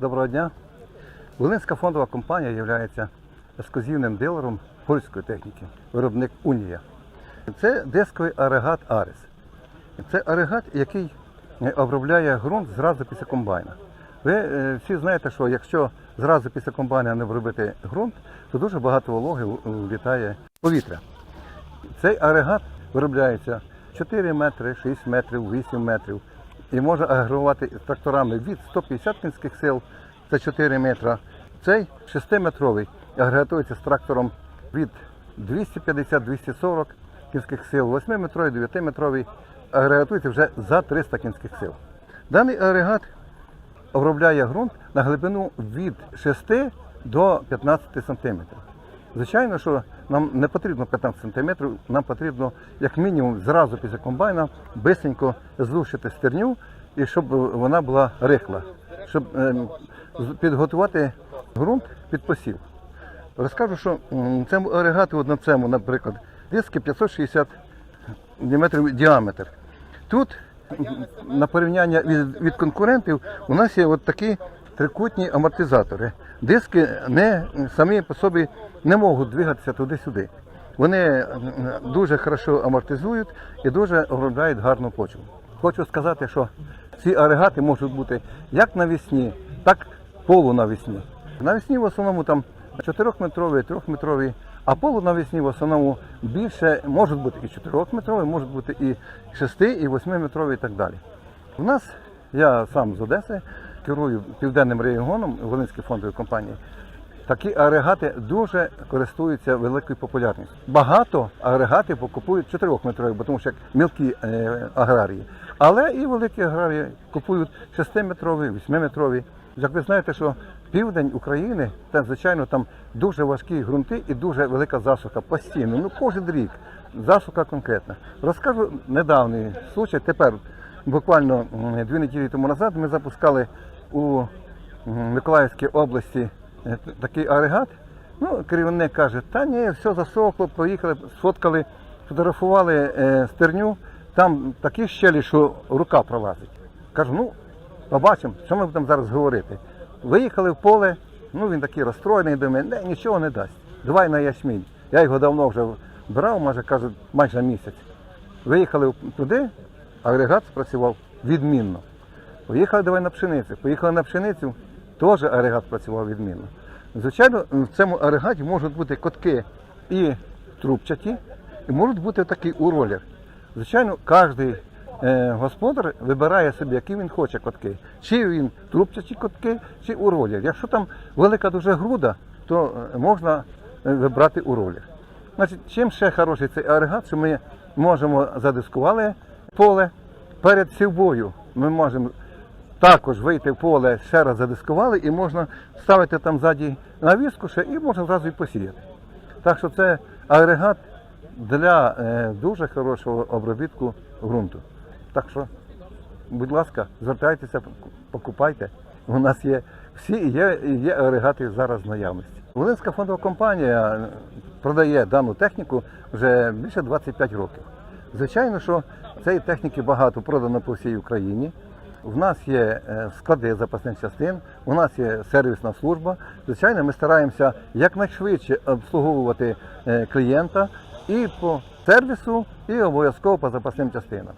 Доброго дня. Волинська фондова компанія є ексклюзивним дилером польської техніки, виробник Унія. Це дисковий агрегат Арес. Це агрегат, який е, обробляє ґрунт зразу після комбайна. Ви е, всі знаєте, що якщо зразу після комбайна не обробити ґрунт, то дуже багато вологи влітає повітря. Цей агрегат виробляється 4 метри, 6 метрів, 8 метрів. І може агрегувати тракторами від 150 кінських сил, це 4 метра. Цей 6-метровий агрегатується з трактором від 250-240 кінських сил, 8-метровий, 9-метровий агрегатується вже за 300 кінських сил. Даний агрегат обробляє ґрунт на глибину від 6 до 15 сантиметрів. Звичайно, що нам не потрібно 15 сантиметрів, нам потрібно як мінімум зразу після комбайна бисенько злущити стерню і щоб вона була рихла, щоб е, підготувати ґрунт під посів. Розкажу, що цьому агрегату на цьому, наприклад, диски 560 мм діаметр. Тут на порівняння від конкурентів у нас є от такі трикутні амортизатори. Диски не, самі по собі не можуть двигатися туди-сюди. Вони дуже хорошо амортизують і дуже обробляють гарну почву. Хочу сказати, що ці агрегати можуть бути як навісні, так полунавісні. Навісні в основному там 4-метрові, 3-метрові, а полунавісні в основному більше можуть бути і 4-метрові, можуть бути і 6, і 8-метрові і так далі. У нас, я сам з Одеси, керую південним регіоном Волинської фондової компанії. Такі агрегати дуже користуються великою популярністю. Багато агрегатів покупують 4-метрові, бо тому що як мілкі е, аграрії. Але і великі аграрії купують 6-метрові, 8-метрові. Як ви знаєте, що південь України, це звичайно там дуже важкі ґрунти і дуже велика засуха постійно. Ну кожен рік засуха конкретна. Розкажу недавній случай. Тепер буквально дві неділі тому назад ми запускали у Миколаївській області е, такий агрегат. Ну, керівник каже, та ні, все засохло, поїхали, сфоткали, фотографували е, стерню, там такі щелі, що рука пролазить. Кажу, ну, побачимо, що ми будемо зараз говорити. Виїхали в поле, ну він такий розстроєний, думає, не, нічого не дасть. Давай на ячмінь. Я його давно вже брав, може, каже, майже місяць. Виїхали туди, агрегат спрацював відмінно. Поїхали давай на пшеницю. Поїхали на пшеницю, теж агрегат працював відмінно. Звичайно, в цьому агрегаті можуть бути котки і трубчаті, і можуть бути такі уролер. Звичайно, кожен господар вибирає собі, які він хоче котки. Чи він трубчаті котки, чи уролер. Якщо там велика дуже груда, то е, можна е, вибрати уролер. Значить, чим ще хороший цей агрегат, що ми можемо задискували поле перед сівбою. Ми можемо також вийти в поле, ще раз задискували, і можна ставити там ззаді навіску ще і можна зразу і посіяти. Так що це агрегат для е, дуже хорошого обробітку ґрунту. Так що, будь ласка, звертайтеся, покупайте. У нас є всі є, є агрегати зараз в наявності. Волинська фондова компанія продає дану техніку вже більше 25 років. Звичайно, що цієї техніки багато продано по всій Україні. У нас є е, склади запасних частин, у нас є сервісна служба. Звичайно, ми стараємося якнайшвидше обслуговувати е, клієнта і по сервісу, і обов'язково по запасним частинам.